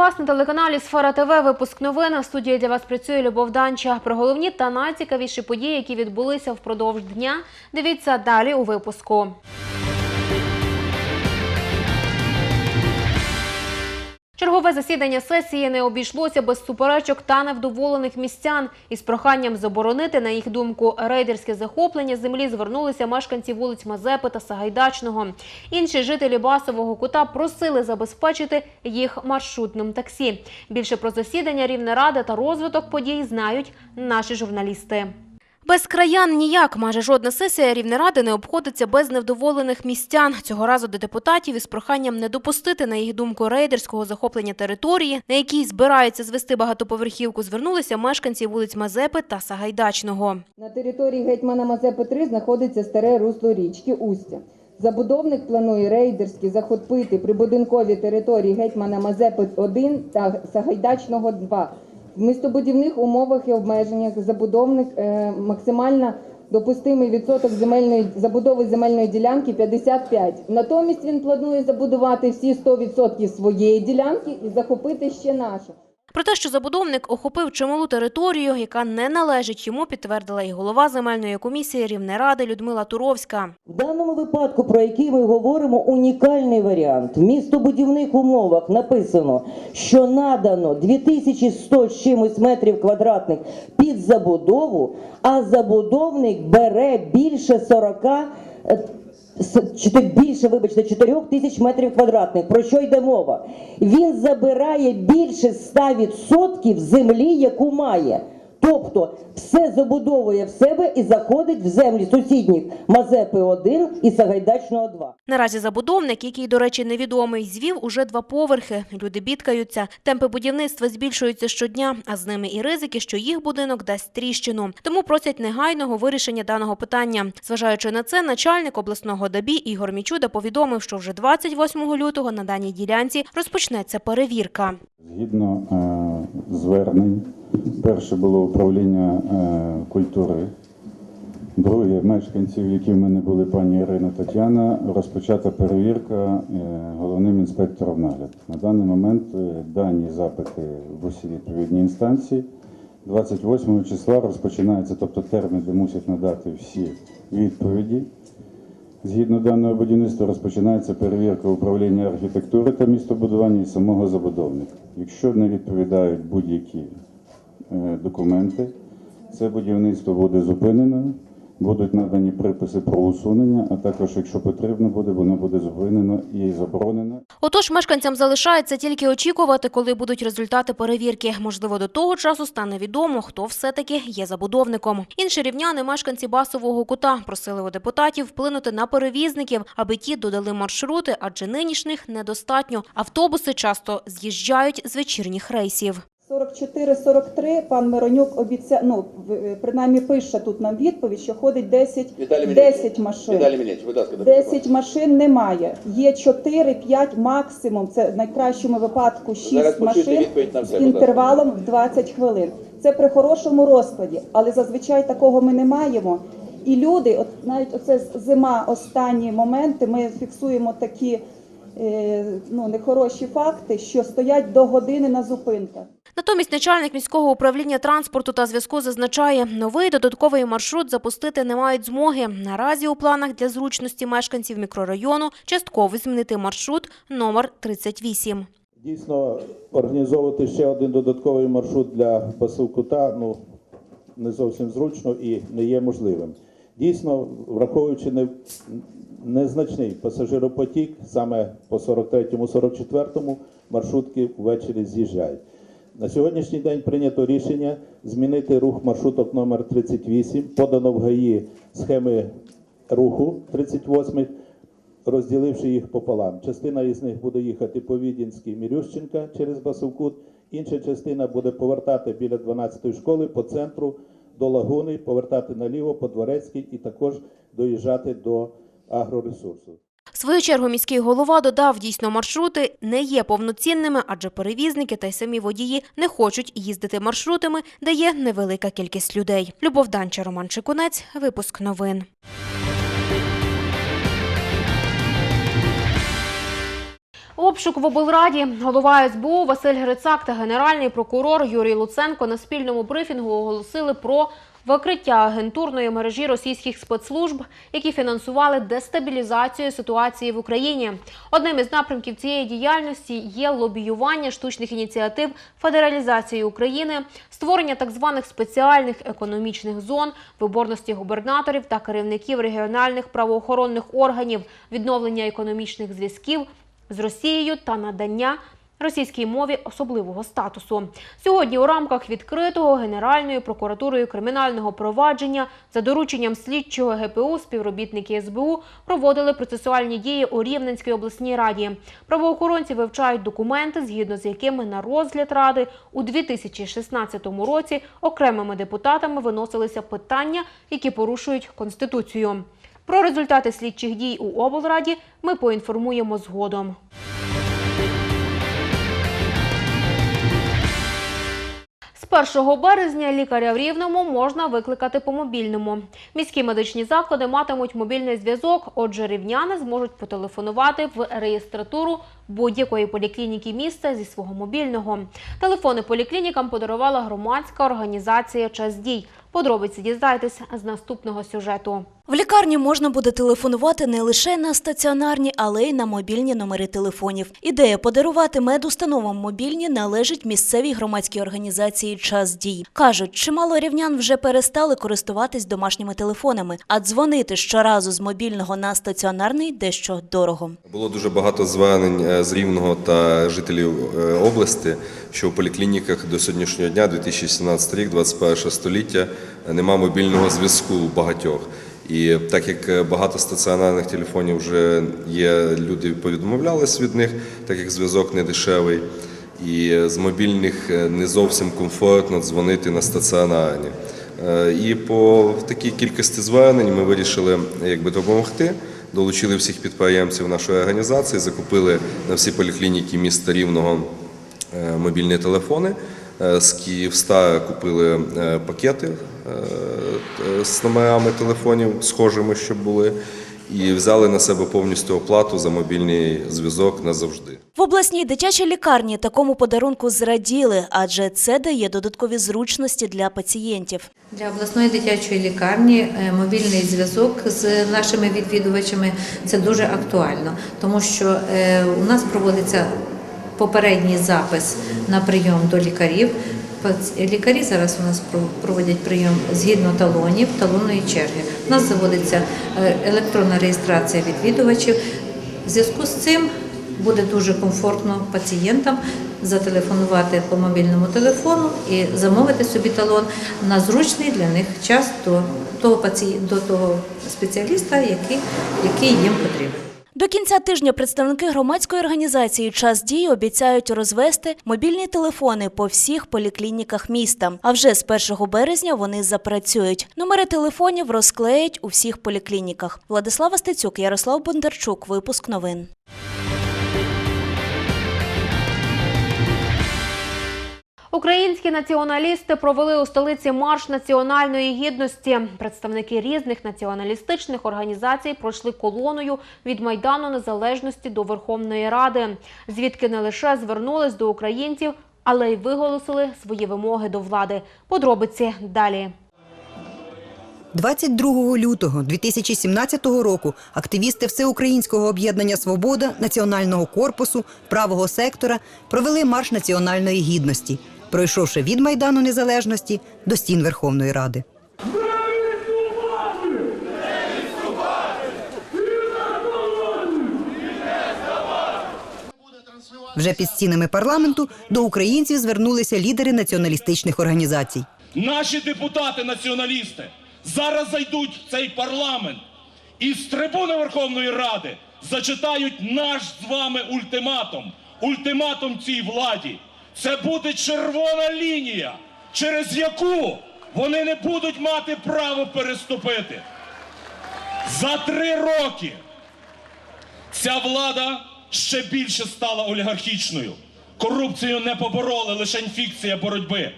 вас на телеканалі Сфера ТВ. Випуск новин. В студії для вас працює Любов Данча. Про головні та найцікавіші події, які відбулися впродовж дня. Дивіться далі у випуску. Чергове засідання сесії не обійшлося без суперечок та невдоволених містян. Із проханням заборонити, на їх думку, рейдерське захоплення землі звернулися мешканці вулиць Мазепи та Сагайдачного. Інші жителі Басового кута просили забезпечити їх маршрутним таксі. Більше про засідання Рівнеради та розвиток подій знають наші журналісти. Без краян ніяк. Майже жодна сесія Рівнеради не обходиться без невдоволених містян. Цього разу до депутатів із проханням не допустити, на їх думку, рейдерського захоплення території, на якій збираються звести багатоповерхівку, звернулися мешканці вулиць Мазепи та Сагайдачного. На території гетьмана Мазепи 3 знаходиться старе русло річки Устя. Забудовник планує рейдерськи захопити прибудинкові території гетьмана Мазепи 1 та Сагайдачного 2. В містобудівних умовах і обмеженнях забудовник е, максимально допустимий відсоток земельної забудови земельної ділянки 55. Натомість він планує забудувати всі 100% своєї ділянки і захопити ще нашу. Про те, що забудовник охопив чималу територію, яка не належить йому, підтвердила і голова земельної комісії Рівнеради Людмила Туровська. В даному випадку, про який ми говоримо, унікальний варіант. В містобудівних умовах написано, що надано 2100 з чимось метрів квадратних під забудову, а забудовник бере більше 40 е, с- чотир- більше, вибачте, 4 тисяч метрів квадратних. Про що йде мова? Він забирає більше 100% землі, яку має. Тобто все забудовує в себе і заходить в землі сусідніх Мазепи 1 і Сагайдачного 2. Наразі забудовник, який, до речі, невідомий, звів уже два поверхи. Люди бідкаються. Темпи будівництва збільшуються щодня, а з ними і ризики, що їх будинок дасть тріщину. Тому просять негайного вирішення даного питання. Зважаючи на це, начальник обласного ДАБІ Ігор Мічуда повідомив, що вже 28 лютого на даній ділянці розпочнеться перевірка. Згідно е, звернень, перше було управління е, культури, друге мешканців, які в мене були пані Ірина Тетяна, розпочата перевірка е, головним інспектором нагляду. На даний момент е, дані запити в усі відповідні інстанції. 28 числа розпочинається, тобто термін, де мусять надати всі відповіді. Згідно даного будівництва розпочинається перевірка управління архітектури та містобудування і самого забудовника. Якщо не відповідають будь-які е, документи, це будівництво буде зупинено, будуть надані приписи про усунення, а також, якщо потрібно буде, воно буде зупинено і заборонено. Отож, мешканцям залишається тільки очікувати, коли будуть результати перевірки. Можливо, до того часу стане відомо, хто все-таки є забудовником. Інші рівняни, мешканці басового кута, просили у депутатів вплинути на перевізників, аби ті додали маршрути, адже нинішніх недостатньо. Автобуси часто з'їжджають з вечірніх рейсів. 44-43 пан Миронюк обіцяв, ну, в- е, принаймні пише тут нам відповідь, що ходить 10, Віталій 10 машин. Віталій Мілєвич, будь ласка, до 10 машин немає. Є 4-5 максимум, це в найкращому випадку 6 Зараз почуйте машин відповідь на з будь ласка. інтервалом в 20 хвилин. Це при хорошому розкладі, але зазвичай такого ми не маємо. І люди, от навіть оце зима, останні моменти, ми фіксуємо такі ну, нехороші факти, що стоять до години на зупинках. Натомість начальник міського управління транспорту та зв'язку зазначає, новий додатковий маршрут запустити не мають змоги. Наразі у планах для зручності мешканців мікрорайону частково змінити маршрут номер 38. Дійсно, організовувати ще один додатковий маршрут для Басилкута ну, не зовсім зручно і не є можливим. Дійсно, враховуючи не, незначний пасажиропотік, саме по 43-44 маршрутки ввечері з'їжджають. На сьогоднішній день прийнято рішення змінити рух маршруток номер 38, подано в ГАІ схеми руху 38 розділивши їх пополам. Частина із них буде їхати по Відінській Мірющенка через Басовкут, інша частина буде повертати біля 12-ї школи по центру до Лагуни, повертати наліво по Дворецькій і також доїжджати до агроресурсу. В свою чергу міський голова додав, дійсно маршрути не є повноцінними, адже перевізники та й самі водії не хочуть їздити маршрутами, де є невелика кількість людей. Любов Данча, Роман Чекунець, випуск новин. Обшук в облраді голова СБУ Василь Грицак та генеральний прокурор Юрій Луценко на спільному брифінгу оголосили про викриття агентурної мережі російських спецслужб, які фінансували дестабілізацію ситуації в Україні. Одним із напрямків цієї діяльності є лобіювання штучних ініціатив федералізації України, створення так званих спеціальних економічних зон, виборності губернаторів та керівників регіональних правоохоронних органів, відновлення економічних зв'язків з Росією та надання російській мові особливого статусу. Сьогодні у рамках відкритого Генеральною прокуратурою кримінального провадження за дорученням слідчого ГПУ співробітники СБУ проводили процесуальні дії у Рівненській обласній раді. Правоохоронці вивчають документи, згідно з якими на розгляд ради у 2016 році окремими депутатами виносилися питання, які порушують конституцію. Про результати слідчих дій у облраді ми поінформуємо згодом. З 1 березня лікаря в Рівному можна викликати по мобільному. Міські медичні заклади матимуть мобільний зв'язок, отже, рівняни зможуть потелефонувати в реєстратуру будь-якої поліклініки міста зі свого мобільного. Телефони поліклінікам подарувала громадська організація Час дій. Подробиці дізнайтесь з наступного сюжету. В лікарні можна буде телефонувати не лише на стаціонарні, але й на мобільні номери телефонів. Ідея подарувати медустановам мобільні належить місцевій громадській організації Час дій. кажуть, чимало рівнян вже перестали користуватись домашніми телефонами, а дзвонити щоразу з мобільного на стаціонарний дещо дорого. Було дуже багато звернень е, з Рівного та жителів е, області, що в поліклініках до сьогоднішнього дня, 2017 рік, 21 століття, нема мобільного зв'язку у багатьох. І так як е, багато стаціонарних телефонів вже є, люди повідмовлялись від них, так як зв'язок не дешевий. І з мобільних е, не зовсім комфортно дзвонити на стаціонарні. Е, І по такій кількості звернень ми вирішили якби допомогти. Долучили всіх підприємців нашої організації, закупили на всі поліклініки міста Рівного е, мобільні телефони. Е, З Київстара купили е, пакети е, е, з номерами телефонів, схожими, щоб були, і взяли на себе повністю оплату за мобільний зв'язок назавжди. В обласній дитячій лікарні такому подарунку зраділи, адже це дає додаткові зручності для пацієнтів. Для обласної дитячої лікарні е, мобільний зв'язок з нашими відвідувачами це дуже актуально, тому що е, у нас проводиться попередній запис на прийом до лікарів. Лікарі зараз у нас про- проводять прийом згідно талонів, талонної черги. У нас заводиться е, електронна реєстрація відвідувачів. В зв'язку з цим буде дуже комфортно пацієнтам зателефонувати по мобільному телефону і замовити собі талон на зручний для них час до того до спеціаліста, який їм потрібен. До кінця тижня представники громадської організації Час дій обіцяють розвести мобільні телефони по всіх поліклініках міста. А вже з 1 березня вони запрацюють. Номери телефонів розклеять у всіх поліклініках. Владислава Стецюк, Ярослав Бондарчук. Випуск новин. Українські націоналісти провели у столиці марш національної гідності. Представники різних націоналістичних організацій пройшли колоною від майдану незалежності до Верховної Ради, звідки не лише звернулись до українців, але й виголосили свої вимоги до влади. Подробиці далі. 22 лютого 2017 року активісти Всеукраїнського об'єднання Свобода, Національного корпусу, правого сектора провели марш національної гідності, пройшовши від Майдану Незалежності до стін Верховної Ради. Вже під стінами парламенту до українців звернулися лідери націоналістичних організацій. Наші депутати-націоналісти зараз зайдуть в цей парламент і з трибуни Верховної Ради зачитають наш з вами ультиматум. Ультиматум цій владі. Це буде червона лінія, через яку вони не будуть мати право переступити. За три роки ця влада ще більше стала олігархічною. Корупцію не побороли, лише фікція боротьби.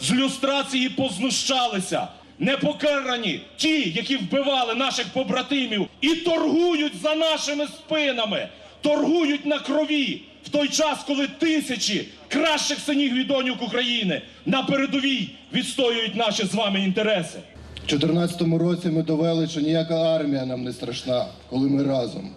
З люстрації познущалися. Не покарані ті, які вбивали наших побратимів і торгують за нашими спинами. торгують на крові в той час, коли тисячі кращих синів і доньок України на передовій відстоюють наші з вами інтереси. У 2014 році ми довели, що ніяка армія нам не страшна, коли ми разом.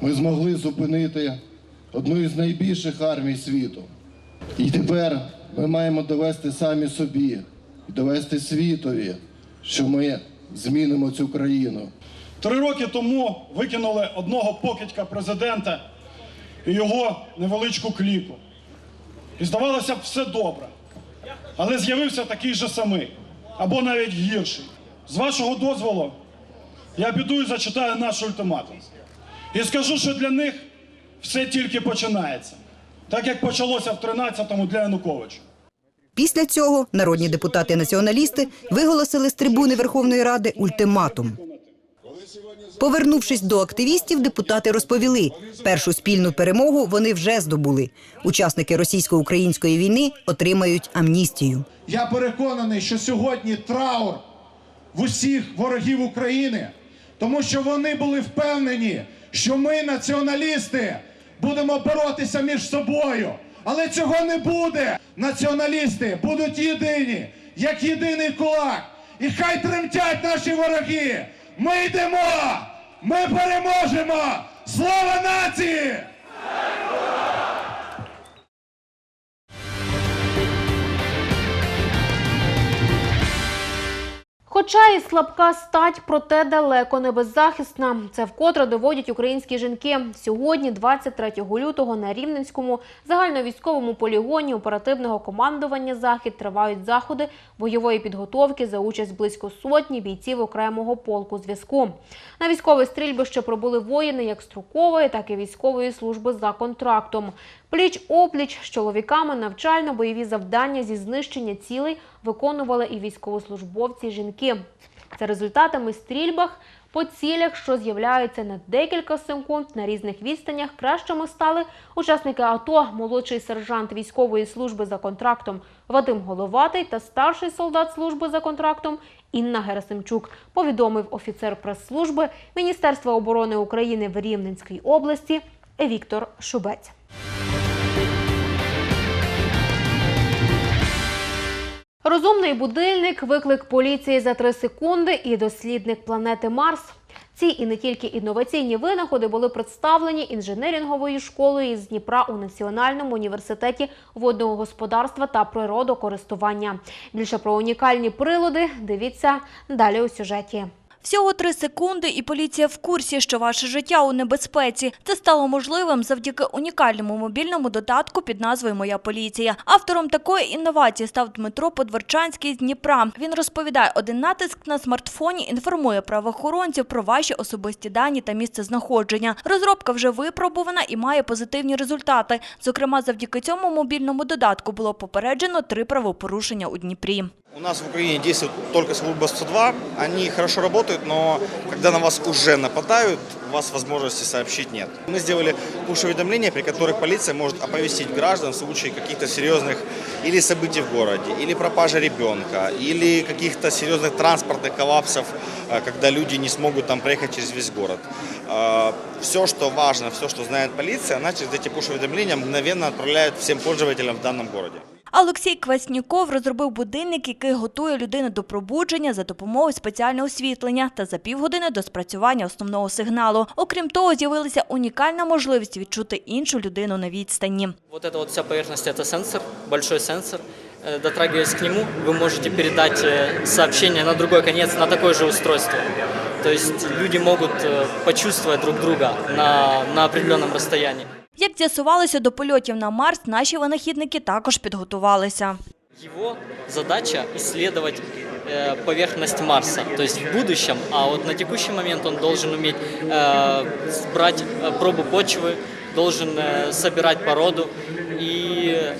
Ми змогли зупинити одну із найбільших армій світу. І тепер ми маємо довести самі собі довести світові, що ми змінимо цю країну. Три роки тому викинули одного покидька президента і його невеличку кліку. І здавалося б, все добре. Але з'явився такий же самий, або навіть гірший. З вашого дозволу, я піду і зачитаю наш ультиматум. І скажу, що для них все тільки починається, так як почалося в 13-му для Януковича. Після цього народні депутати-націоналісти виголосили з трибуни Верховної Ради ультиматум. Повернувшись до активістів, депутати розповіли, першу спільну перемогу вони вже здобули. Учасники російсько-української війни отримають амністію. Я переконаний, що сьогодні траур в усіх ворогів України, тому що вони були впевнені, що ми, націоналісти, будемо боротися між собою. Але цього не буде. Націоналісти будуть єдині, як єдиний кулак. І хай тремтять наші вороги. Ми йдемо! Ми переможемо! Слава нації! Хоча і слабка стать, проте далеко не беззахисна. Це вкотре доводять українські жінки. Сьогодні, 23 лютого, на Рівненському загальновійськовому полігоні оперативного командування «Захід» тривають заходи бойової підготовки за участь близько сотні бійців окремого полку зв'язку. На військове стрільбище пробули воїни як строкової, так і військової служби за контрактом. Пліч-опліч з чоловіками навчально-бойові завдання зі знищення цілей виконували і військовослужбовці жінки. За результатами стрільбах по цілях, що з'являються на декілька секунд на різних відстанях, кращими стали учасники АТО, молодший сержант військової служби за контрактом Вадим Головатий та старший солдат служби за контрактом Інна Герасимчук, повідомив офіцер прес-служби Міністерства оборони України в Рівненській області Віктор Шубець. Розумний будильник, виклик поліції за 3 секунди і дослідник планети Марс. Ці і не тільки інноваційні винаходи були представлені інженеринговою школою із Дніпра у Національному університеті водного господарства та природокористування. Більше про унікальні прилади дивіться далі у сюжеті. Всього три секунди, і поліція в курсі, що ваше життя у небезпеці. Це стало можливим завдяки унікальному мобільному додатку під назвою Моя поліція. Автором такої інновації став Дмитро Подворчанський з Дніпра. Він розповідає, один натиск на смартфоні інформує правоохоронців про ваші особисті дані та місце знаходження. Розробка вже випробувана і має позитивні результати. Зокрема, завдяки цьому мобільному додатку було попереджено три правопорушення у Дніпрі. У нас в Украине действует только служба 102. Они хорошо работают, но когда на вас уже нападают, у вас возможности сообщить нет. Мы сделали пуш-уведомления, при которых полиция может оповестить граждан в случае каких-то серьезных или событий в городе, или пропажи ребенка, или каких-то серьезных транспортных коллапсов, э, когда люди не смогут там проехать через весь город. Все, что важно, все, что знает полиция, она через эти пуш-уведомления мгновенно отправляет всем пользователям в данном городе. Олексій Кваснюков розробив будильник, який готує людину до пробудження за допомогою спеціального освітлення та за півгодини до спрацювання основного сигналу. Окрім того, з'явилася унікальна можливість відчути іншу людину на відстані. Вот эта вот вся поверхность – это сенсор, большой сенсор. Э, Дотрагиваясь к нему, вы можете передать э, сообщение на другой конец, на такое же устройство. То есть люди могут э, почувствовать друг друга на, на определенном расстоянии. Як з'ясувалося, до польотів на Марс наші винахідники також підготувалися. Его задача – исследовать э, поверхность Марса, то есть в будущем, а вот на текущий момент он должен уметь э, брать э, пробу почвы, должен э, собирать породу. И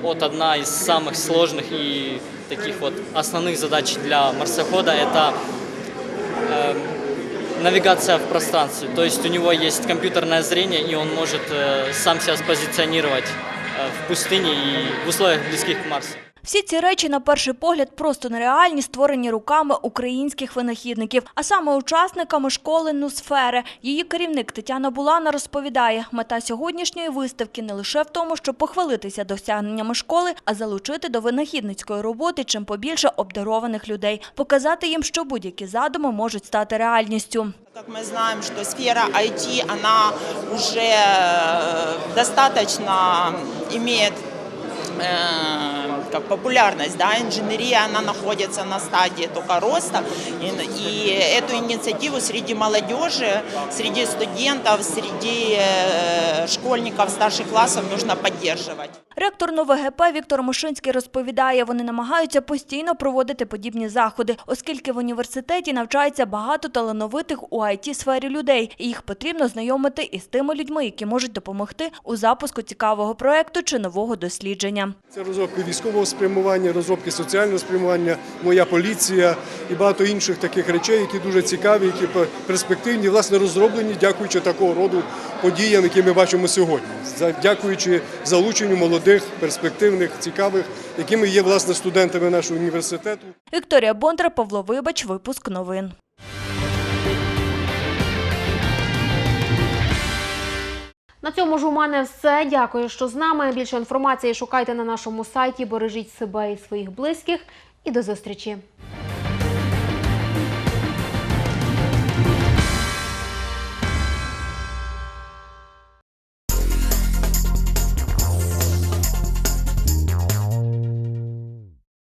вот одна из самых сложных и таких вот основных задач для марсохода – это э, навигация в пространстве. То есть у него есть компьютерное зрение, и он может э, сам себя спозиционировать э, в пустыне и в условиях близких к Марсу. Всі ці речі, на перший погляд, просто нереальні, створені руками українських винахідників, а саме учасниками школи Нусфери. Її керівник Тетяна Булана розповідає, мета сьогоднішньої виставки не лише в тому, щоб похвалитися досягненнями школи, а залучити до винахідницької роботи чим побільше обдарованих людей, показати їм, що будь-які задуми можуть стати реальністю. Как мы знаем, что сфера IT, она уже э, достаточно имеет э, как популярность, да, инженерия, она находится на стадии только роста, и, и эту инициативу среди молодежи, среди студентов, среди э, школьников старших классов нужно поддерживать. Ректор НовГП Віктор Мошинський розповідає, вони намагаються постійно проводити подібні заходи, оскільки в університеті навчається багато талановитих у IT-сфері людей, і їх потрібно знайомити із тими людьми, які можуть допомогти у запуску цікавого проекту чи нового дослідження. Це розробки військового спрямування, розробки соціального спрямування, моя поліція і багато інших таких речей, які дуже цікаві, які перспективні, власне, розроблені, дякуючи такого роду подіям, які ми бачимо сьогодні. Дякуючи залученню молодих, перспективних, цікавих, якими є власне студентами нашого університету. Вікторія Бондар, Павло Вибач, випуск новин. На цьому ж у мене все. Дякую, що з нами. Більше інформації шукайте на нашому сайті. Бережіть себе і своїх близьких. І до зустрічі.